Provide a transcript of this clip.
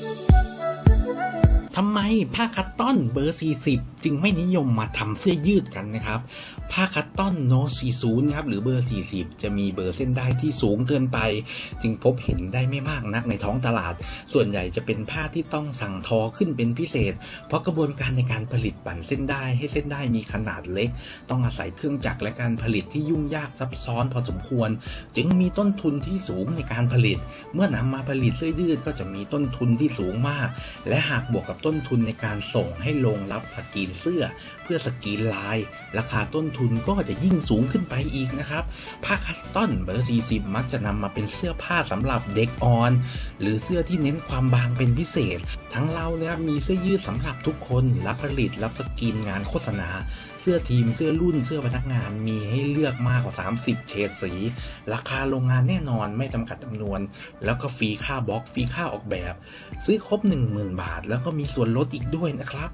thank you. ทำไมผ้าคัตตอนเบอร์ 40 จึงไม่นิยมมาทำเสื้อยืดกันนะครับ ผ้าคัตตอนโน40ครับหรือเบอร์ 40 จะมีเบอร์เส้นได้ที่สูงเกินไป จึงพบเห็นได้ไม่มากนักในท้องตลาด ส่วนใหญ่จะเป็นผ้าที่ต้องสั่งทอขึ้นเป็นพิเศษ เพราะกระบวนการในการผลิตปั่นเส้นได้ให้เส้นได้มีขนาดเล็ก ต้องอาศัยเครื่องจักรและการผลิตที่ยุ่งยากซับซ้อนพอสมควร จึงมีต้นทุนที่สูงในการผลิต เมื่อนำมาผลิตเสื้อยืดก็จะมีต้นทุนที่สูงมาก และหากบวกกับต้น้นทุนในการส่งให้ลงรับสกรีนเสื้อ เพื่อสกรีนลาย ราคาต้นทุนก็จะยิ่งสูงขึ้นไปอีกนะครับ ผ้าคัสตอนเบอร์ 40 มักจะนำมาเป็นเสื้อผ้าสำหรับเด็กอ่อน หรือเสื้อที่เน้นความบางเป็นพิเศษ ทั้งเราเนี่ยมีเสื้อยืดสำหรับทุกคน รับผลิตรับสกรีนงานโฆษณา เสื้อทีมเสื้อรุ่นเสื้อพนักงานมีให้เลือกมากกว่า 30 เฉดสี ราคาโรงงานแน่นอนไม่จำกัดจำนวน แล้วก็ฟรีค่าบล็อกฟรีค่าออกแบบ ซื้อครบ 10,000 บาท แล้วก็มีส่วนลดอีกด้วยนะครับ